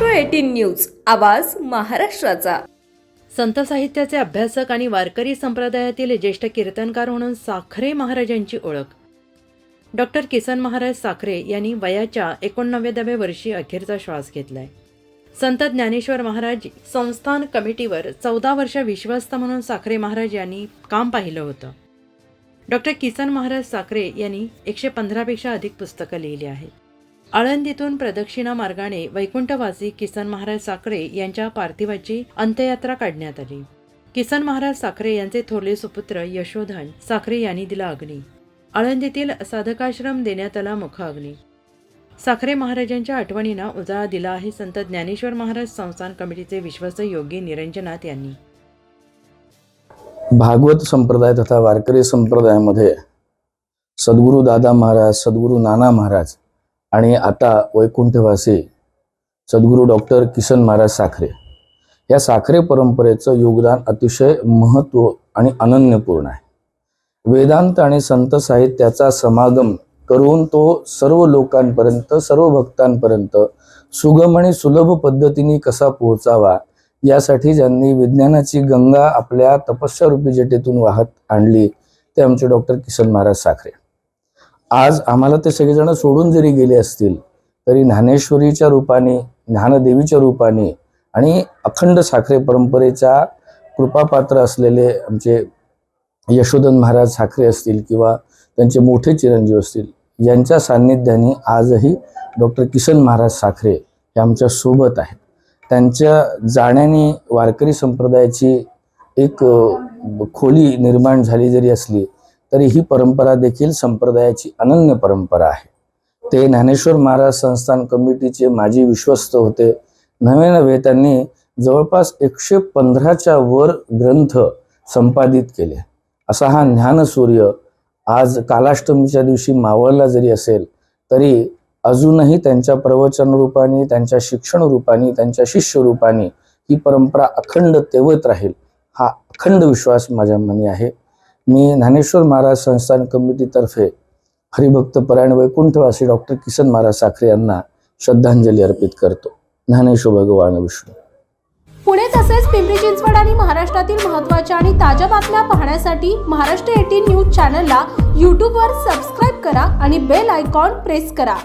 News आवाज महाराष्ट्राचा. संत साहित्याचे अभ्यासक आणि वारकरी संप्रदायातील ज्येष्ठ कीर्तनकार म्हणून साखरे महाराजांची ओळख. डॉक्टर किसन महाराज साखरे यांनी वयाच्या एकोणनव्वदाव्या वर्षी अखेरचा श्वास घेतलाय. संत ज्ञानेश्वर महाराज संस्थान कमिटीवर चौदा वर्ष विश्वस्त म्हणून साखरे महाराज यांनी काम पाहिलं होतं. डॉक्टर किसन महाराज साखरे यांनी एकशे पंधरापेक्षा अधिक पुस्तकं लिहिली आहेत. आळंदीतून प्रदक्षिणा मार्गाने वैकुंठवासी किसन महाराज साखरे यांच्या पार्थिवाची अंत्ययात्रा काढण्यात आली. किसन महाराज साखरे यांचे थोरले सुपुत्र यशोधन साखरे यांनी दिला अग्नी. आळंदीतील साधकाश्रम देण्यात आला मुखाग्नी साखरे महाराजांच्या आठवणींना उजाळा दिला आहे संत ज्ञानेश्वर महाराज संस्थान कमिटीचे विश्वस्त योगी निरंजनाथ यांनी. भागवत संप्रदाय तथा वारकरी संप्रदायामध्ये सद्गुरू दादा महाराज सद्गुरू नाना महाराज आणि आता वैकुंठवासी सद्गुरू डॉक्टर किसन महाराज साखरे. या साखरे परंपरेचं योगदान अतिशय महत्त्व आणि अनन्यपूर्ण आहे. वेदांत आणि संत साहित्याचा समागम करून तो सर्व लोकांपर्यंत सर्व भक्तांपर्यंत सुगम आणि सुलभ पद्धतीने कसा पोहोचावा यासाठी ज्यांनी विज्ञानाची गंगा आपल्या तपस्यारूपी जटेतून वाहत आणली ते आमचे डॉक्टर किसन महाराज साखरे. आज आम्हाला ते सगळेजण सोडून जरी गेले असतील तरी ज्ञानेश्वरीच्या रूपाने ज्ञानदेवीच्या रूपाने आणि अखंड साखरे परंपरेच्या कृपापात्र असलेले आमचे यशोधन महाराज साखरे असतील किंवा त्यांचे मोठे चिरंजीव असतील यांच्या सान्निध्याने आजही डॉक्टर किसन महाराज साखरे हे आमच्यासोबत आहेत. त्यांच्या जाण्याने वारकरी संप्रदायाची एक खोली निर्माण झाली जरी असली तरी ही परंपरा देखील संप्रदायाची अनन्य परंपरा आहे. ते ज्ञानेश्वर महाराज संस्थान कमिटीचे माजी विश्वस्त होते. नवे नवे त्यांनी जवळपास एकशे पंधराच्या वर ग्रंथ संपादित केले. असा हा ज्ञानसूर्य आज कालाष्टमीच्या दिवशी मावळला जरी असेल तरी अजूनही त्यांच्या प्रवचन रूपाने त्यांच्या शिक्षण रूपाने त्यांच्या शिष्य रूपाने ही परंपरा अखंड तेवत राहील हा अखंड विश्वास माझ्या मनी आहे. मी ज्ञानेश्वर महाराज संस्थान कमिटीतर्फे हरिभक्त परायण वैकुंठवासी डॉक्टर किसन महाराज साखरे यांना श्रद्धांजली अर्पित करतो. ज्ञानेश्वर भगवान विष्णू. पुणे तसेच पिंपरी चिंचवड आणि महाराष्ट्रातील महत्त्वाच्या आणि ताज्या बातम्या पाहण्यासाठी महाराष्ट्र एटीन न्यूज चॅनलला यूट्यूबवर सबस्क्राईब करा आणि बेल आयकॉन प्रेस करा.